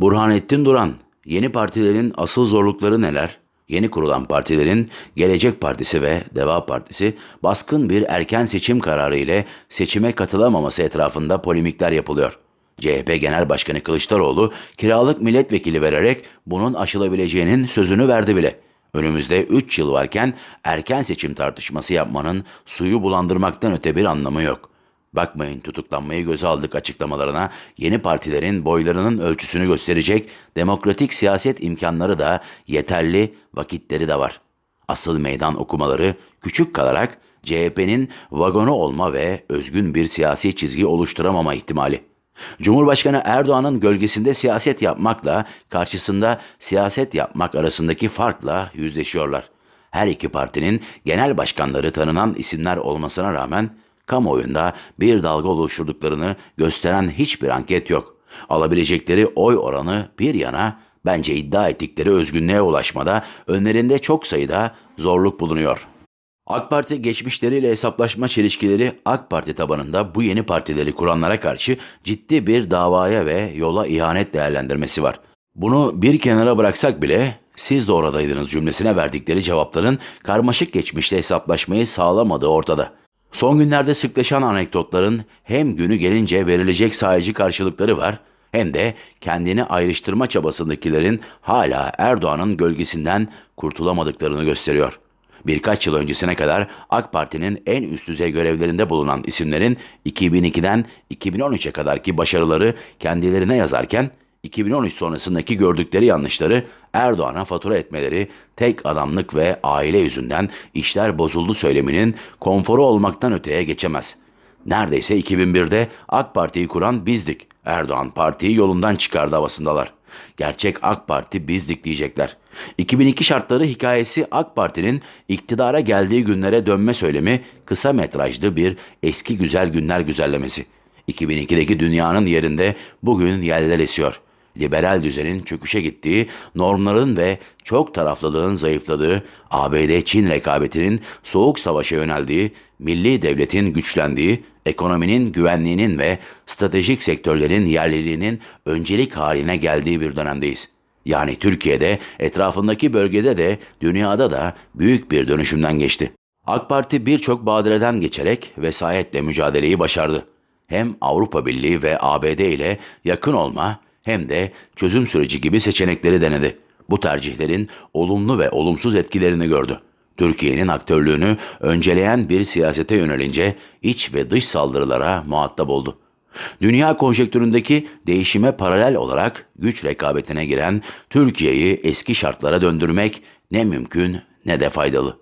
Burhanettin Duran, yeni partilerin asıl zorlukları neler? Yeni kurulan partilerin Gelecek Partisi ve Deva Partisi baskın bir erken seçim kararı ile seçime katılamaması etrafında polemikler yapılıyor. CHP Genel Başkanı Kılıçdaroğlu kiralık milletvekili vererek bunun aşılabileceğinin sözünü verdi bile. Önümüzde 3 yıl varken erken seçim tartışması yapmanın suyu bulandırmaktan öte bir anlamı yok. Bakmayın tutuklanmayı göze aldık açıklamalarına yeni partilerin boylarının ölçüsünü gösterecek demokratik siyaset imkanları da yeterli vakitleri de var. Asıl meydan okumaları küçük kalarak CHP'nin vagonu olma ve özgün bir siyasi çizgi oluşturamama ihtimali. Cumhurbaşkanı Erdoğan'ın gölgesinde siyaset yapmakla karşısında siyaset yapmak arasındaki farkla yüzleşiyorlar. Her iki partinin genel başkanları tanınan isimler olmasına rağmen kamuoyunda bir dalga oluşturduklarını gösteren hiçbir anket yok. Alabilecekleri oy oranı bir yana bence iddia ettikleri özgünlüğe ulaşmada önlerinde çok sayıda zorluk bulunuyor. AK Parti geçmişleriyle hesaplaşma çelişkileri AK Parti tabanında bu yeni partileri kuranlara karşı ciddi bir davaya ve yola ihanet değerlendirmesi var. Bunu bir kenara bıraksak bile siz de oradaydınız cümlesine verdikleri cevapların karmaşık geçmişte hesaplaşmayı sağlamadığı ortada. Son günlerde sıklaşan anekdotların hem günü gelince verilecek sayıcı karşılıkları var hem de kendini ayrıştırma çabasındakilerin hala Erdoğan'ın gölgesinden kurtulamadıklarını gösteriyor. Birkaç yıl öncesine kadar AK Parti'nin en üst düzey görevlerinde bulunan isimlerin 2002'den 2013'e kadarki başarıları kendilerine yazarken 2013 sonrasındaki gördükleri yanlışları Erdoğan'a fatura etmeleri tek adamlık ve aile yüzünden işler bozuldu söyleminin konforu olmaktan öteye geçemez. Neredeyse 2001'de AK Parti'yi kuran bizdik. Erdoğan partiyi yolundan çıkardı havasındalar. Gerçek AK Parti bizdik diyecekler. 2002 şartları hikayesi AK Parti'nin iktidara geldiği günlere dönme söylemi kısa metrajlı bir eski güzel günler güzellemesi. 2002'deki dünyanın yerinde bugün yerler esiyor. Liberal düzenin çöküşe gittiği, normların ve çok taraflılığın zayıfladığı, ABD-Çin rekabetinin soğuk savaşa yöneldiği, milli devletin güçlendiği, ekonominin güvenliğinin ve stratejik sektörlerin yerliliğinin öncelik haline geldiği bir dönemdeyiz. Yani Türkiye'de, etrafındaki bölgede de, dünyada da büyük bir dönüşümden geçti. AK Parti birçok badireden geçerek vesayetle mücadeleyi başardı. Hem Avrupa Birliği ve ABD ile yakın olma hem de çözüm süreci gibi seçenekleri denedi. Bu tercihlerin olumlu ve olumsuz etkilerini gördü. Türkiye'nin aktörlüğünü önceleyen bir siyasete yönelince iç ve dış saldırılara muhatap oldu. Dünya konjektüründeki değişime paralel olarak güç rekabetine giren Türkiye'yi eski şartlara döndürmek ne mümkün ne de faydalı.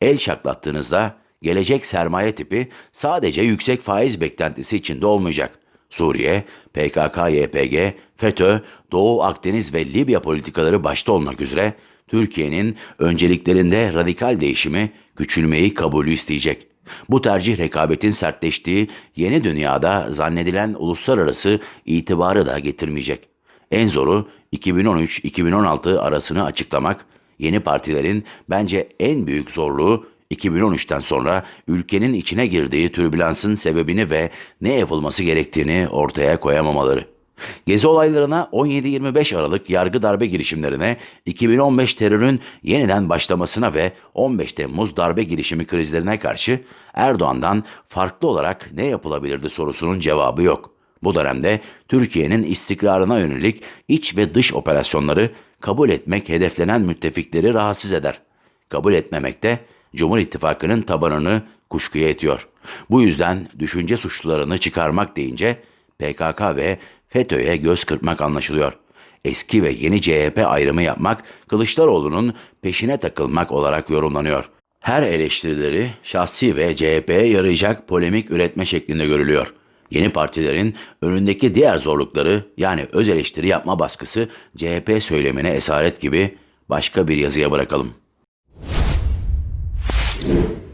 El şaklattığınızda gelecek sermaye tipi sadece yüksek faiz beklentisi içinde olmayacak. Suriye, PKK-YPG, FETÖ, Doğu Akdeniz ve Libya politikaları başta olmak üzere Türkiye'nin önceliklerinde radikal değişimi, küçülmeyi kabulü isteyecek. Bu tercih rekabetin sertleştiği yeni dünyada zannedilen uluslararası itibarı da getirmeyecek. En zoru 2013-2016 arasını açıklamak, yeni partilerin bence en büyük zorluğu 2013'ten sonra ülkenin içine girdiği türbülansın sebebini ve ne yapılması gerektiğini ortaya koyamamaları. Gezi olaylarına 17-25 Aralık yargı darbe girişimlerine, 2015 terörün yeniden başlamasına ve 15 Temmuz darbe girişimi krizlerine karşı Erdoğan'dan farklı olarak ne yapılabilirdi sorusunun cevabı yok. Bu dönemde Türkiye'nin istikrarına yönelik iç ve dış operasyonları kabul etmek hedeflenen müttefikleri rahatsız eder. Kabul etmemekte Cumhur İttifakı'nın tabanını kuşkuya etiyor. Bu yüzden düşünce suçlularını çıkarmak deyince PKK ve FETÖ'ye göz kırpmak anlaşılıyor. Eski ve yeni CHP ayrımı yapmak Kılıçdaroğlu'nun peşine takılmak olarak yorumlanıyor. Her eleştirileri şahsi ve CHP'ye yarayacak polemik üretme şeklinde görülüyor. Yeni partilerin önündeki diğer zorlukları yani öz eleştiri yapma baskısı CHP söylemine esaret gibi başka bir yazıya bırakalım. you.